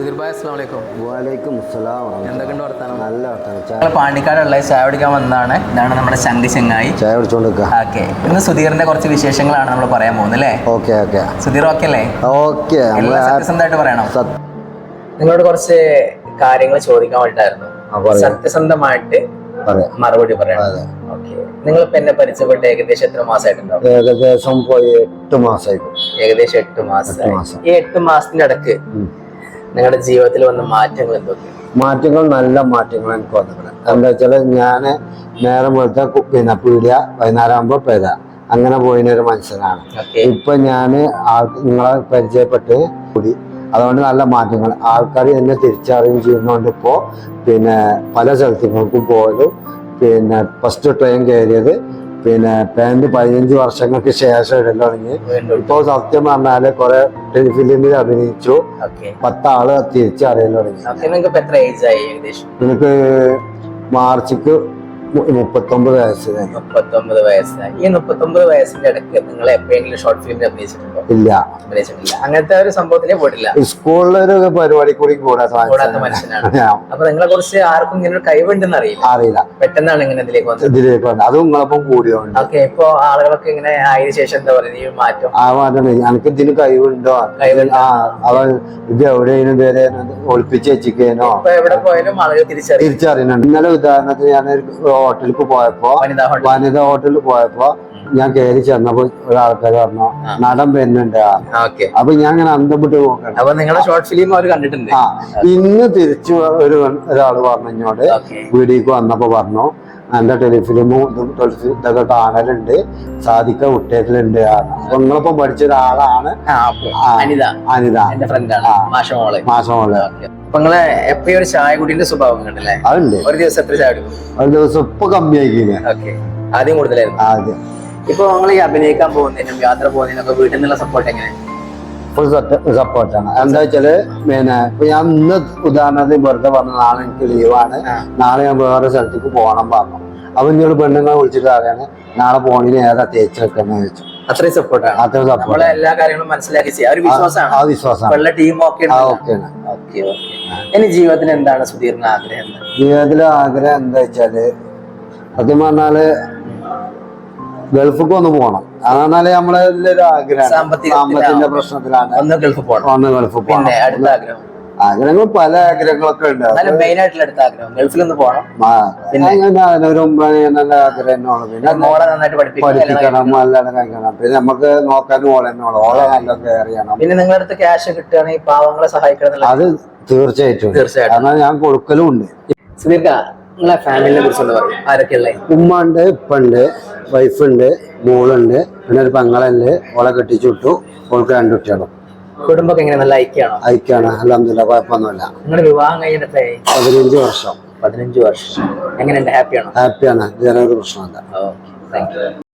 സുധീർ ഭായ് അസ്സാം വലൈക്കും വാലൈക്കും അസ്സലാം വറഹ്മത്തുള്ളാഹി. എന്തൊക്കെയുണ്ട് വർത്താനം? നല്ല വർത്താനം. പാണ്ടിക്കാടുള്ള ചായ കുടിക്കാൻ വന്നതാണ്. ഇതാണ് നമ്മുടെ ശങ്കി ചെങ്ങായി. ചായ കുടിച്ചോണ്ട് നിൽക്കുക ഓക്കെ. ഇന്ന് സുധീറിന്റെ കുറച്ച് വിശേഷങ്ങളാണ് നമ്മൾ പറയാൻ പോകുന്നത് അല്ലേ? Okay okay. സുധീർ ഓക്കെ അല്ലേ? ഓക്കെ എല്ലാം സത്യസന്ധമായിട്ട് പറയണം. നിങ്ങളോട് കുറച്ച് കാര്യങ്ങൾ ചോദിക്കാൻ വേണ്ടിട്ടായിരുന്നു സത്യസന്ധമായിട്ട് പറയാം. മറുപടി പറയണം. നിങ്ങൾ ഓക്കെ. നിങ്ങളിപ്പോ എന്നെ പരിചയപ്പെട്ട് ഏകദേശം എത്ര മാസമായിട്ടുണ്ടാവും ഏകദേശം പോയി എട്ട് മാസമായിട്ട് ഏകദേശം എട്ട് മാസം. ഈ എട്ട് മാസത്തിന്റെ ഇടയ്ക്ക്. നിങ്ങളുടെ ജീവിതത്തിൽ വന്ന മാറ്റങ്ങൾ എന്തൊക്കെയാണ് മാറ്റങ്ങൾ നല്ല മാറ്റങ്ങൾ എനിക്ക് വന്നിട്ടുണ്ട്. എന്താ വെച്ചാൽ ഞാൻ നേരം വെളുത്ത പിന്നെ പീടിയ വൈകുന്നേരം ആകുമ്പോൾ പെര. അങ്ങനെ പോയിന് ഒരു മനുഷ്യനാണ് ഇപ്പൊ ഞാൻ നിങ്ങളെ പരിചയപ്പെട്ട് കൂടി. അതുകൊണ്ട് നല്ല മാറ്റങ്ങൾ. ആൾക്കാർ എന്നെ തിരിച്ചറിയുകയും ചെയ്യുന്നതുകൊണ്ട് ഇപ്പോ പിന്നെ പല സ്ഥലത്തേക്കും പോയതും പിന്നെ ഫസ്റ്റ് ട്രെയിൻ കയറിയത് പിന്നെ പാന്റ് പതിനഞ്ച് വർഷങ്ങൾക്ക് ശേഷം ഇടം തുടങ്ങി. ഇപ്പോൾ സത്യം പറഞ്ഞാൽ കുറെ ടെലിഫിലിമിൽ അഭിനയിച്ചു. പത്താൾ തിരിച്ചറിയാൻ തുടങ്ങി. ഇപ്പൊ എനിക്ക് മാർച്ചിക്ക് മുപ്പത്തൊമ്പത് വയസ്സ്. കഴിഞ്ഞു. മുപ്പത്തൊമ്പത് വയസ്സായി ഈ മുപ്പത്തൊമ്പത് വയസ്സിന്റെ ഇടയ്ക്ക് നിങ്ങൾ എപ്പോഴെങ്കിലും ഷോർട്ട് ഫിലിമിൽ അഭിനയിച്ചിട്ടുണ്ടോ? ഇല്ല. അഭിനയിച്ചിട്ടില്ല. അങ്ങനത്തെ ഒരു സംഭവത്തിലേ പോയിട്ടില്ല. സ്കൂളിലൊരു പരിപാടി കൂടി കൂടാത്ത മനുഷ്യനാണ്. അപ്പൊ നിങ്ങളെ കുറിച്ച് ആർക്കും ഇങ്ങനെ ഒരു കഴിവുണ്ടെന്ന് അറിയില്ല. അറിയില്ല. പെട്ടെന്നാണ് ഇങ്ങനെ ഇതിലേക്ക് വന്നത്. ഇതിലേക്ക് വന്നത്. അതും നിങ്ങളൊപ്പം കൂടിയോണ്ട്. ഓക്കെ ഇപ്പൊ ആളുകളൊക്കെ ഇങ്ങനെ ആയതിനു ശേഷം എന്താ പറയുക ഈ മാറ്റം? ആ മാറ്റം എനിക്ക് ഇതിന് കഴിവുണ്ടോ? ആ അവൻ ഇത് എവിടെയും ഇതുവരെ ഒളിപ്പിച്ച് വെച്ചിക്കേനോ എവിടെ പോയാലും ആളുകൾ തിരിച്ചറിയും. തിരിച്ചറിയുന്നുണ്ട്. ഇന്നലെ ഉദാഹരണത്തിന് ഞാൻ ഹോട്ടലിലേക്ക് പോയപ്പോ വനിതാ ഹോട്ടലിൽ പോയപ്പോ ഞാൻ കയറി ചെന്നപ്പോ ഒരാൾക്കാർ പറഞ്ഞു. നടൻ വരുന്നുണ്ട്. അപ്പൊ ഞാൻ ഇങ്ങനെ അന്തപ്പെട്ട് നോക്കണം. അപ്പൊ നിങ്ങളുടെ ഷോർട്ട് ഫിലിം അവർ കണ്ടിട്ടുണ്ട്. ഇന്ന് തിരിച്ചു ഒരു ഒരാൾ പറഞ്ഞോട് വീടിക്ക് വന്നപ്പോ പറഞ്ഞു എന്റെ ടെലിഫിലിമും ഇതും ഇതൊക്കെ കാണലുണ്ട്. സാധിക്ക വിട്ടേക്കലുണ്ട് അപ്പൊ നിങ്ങളിപ്പം പഠിച്ച ഒരാളാണ്. അനിത. അനിത. എന്റെ ഫ്രണ്ടാണ് ആ. മാഷ മോൾ മാസമുള്ള ഓക്കെ. അപ്പൊ നിങ്ങളെ എപ്പോഴും ഒരു ചായ കുടിന്റെ സ്വഭാവം കണ്ടല്ലേ? അതുണ്ട്. ഒരു ദിവസം എത്ര ചായ കുടിക്കും? ഒരു ദിവസം ഇപ്പൊ കമ്മിയാക്കിയില്ലേ ഓക്കെ. ആദ്യം കൂടുതലായിരുന്നു. ആദ്യം. ഇപ്പൊ നിങ്ങൾ ഈ അഭിനയിക്കാൻ പോകുന്നതിനും യാത്ര പോകുന്നതിനൊക്കെ വീട്ടിൽ നിന്നുള്ള സപ്പോർട്ട് എങ്ങനെ? ഫുൾ സപ്പോർട്ടാണ് എന്താ വെച്ചാൽ പിന്നെ ഇപ്പൊ ഞാൻ ഇന്ന് ഉദാഹരണത്തിന് വെറുതെ പറഞ്ഞു നാളെ എനിക്ക് ലീവാണ് നാളെ ഞാൻ വേറെ സ്ഥലത്തേക്ക് പോകണം പറഞ്ഞു. അപ്പൊ എന്നോട് പെണ്ണുങ്ങളെ വിളിച്ചിട്ട് അറിയാണ് നാളെ പോണിന് ഏതാ തേച്ച് വെക്കുന്ന ചോദിച്ചു. അത്രയും സപ്പോർട്ടാണ് അത്രയും സപ്പോർട്ട് എല്ലാ കാര്യങ്ങളും മനസ്സിലാക്കി ചെയ്യാം. വിശ്വാസമാണ്. ആ വിശ്വാസമാണ്. വെള്ള ടീം ഒക്കെ ആ ഓക്കെയാണ് ഓക്കെ ഓക്കെ ഇനി ജീവിതത്തിൽ എന്താണ് സുധീറിന് ആഗ്രഹം? ജീവിതത്തിലെ ആഗ്രഹം എന്താ വെച്ചാൽ സത്യം പറഞ്ഞാൽ ഗൾഫിക്ക് ഒന്ന് പോകണം അതാണാൽ നമ്മളെ ഒരു ആഗ്രഹം. പ്രശ്നത്തിലാണ്. ഒന്ന് ഗൾഫ് പോകണം ഒന്ന് പിന്നെ പോകണം അടുത്ത ആഗ്രഹം. ആഗ്രഹങ്ങൾ പല ആഗ്രഹങ്ങളൊക്കെ ഉണ്ട്. മെയിൻ ആയിട്ടുള്ള അടുത്ത ആഗ്രഹം. ഗൾഫിൽ ഒന്ന് പോകണം പിന്നെ അതിനൊരു നല്ല പിന്നെ മോളെ നന്നായിട്ട് പഠിപ്പിക്കണം കഴിക്കണം. പിന്നെ നമുക്ക് നോക്കാനും ഓളെ തന്നെ ഉള്ളു ഓളെ നല്ല കെയർ ചെയ്യണം. പിന്നെ നിങ്ങളുടെ അടുത്ത് ക്യാഷ് കിട്ടുകയാണെങ്കിൽ പാവങ്ങളെ സഹായിക്കണം അത് തീർച്ചയായിട്ടും. തീർച്ചയായിട്ടും. ഞാൻ കൊടുക്കലും ഉണ്ട്. സുധീർക്ക നിങ്ങളെ ഫാമിലിനെ കുറിച്ചൊന്ന് പറയും. ആരൊക്കെ ഉള്ളത് ഉമ്മ ഉണ്ട് ഇപ്പുണ്ട് വൈഫുണ്ട് മോളുണ്ട് പിന്നെ ഒരു പെങ്ങളുണ്ട്. ഓളെ കെട്ടിച്ചു വിട്ടു. ഓൾക്ക് രണ്ടു കുട്ടികളും. കുടുംബമൊക്കെ എങ്ങനെ? നല്ല ഐക്യമാണോ? ഐക്യാണ് അലഹമില്ല കുഴപ്പമൊന്നുമില്ല. നിങ്ങളുടെ വിവാഹം കഴിഞ്ഞിട്ട് പതിനഞ്ച് വർഷം. പതിനഞ്ച് വർഷം. എങ്ങനെയുണ്ട്? ഹാപ്പിയാണോ? ഹാപ്പിയാണ്. ഇതിനൊരു പ്രശ്നമില്ല ഓക്കെ താങ്ക് യു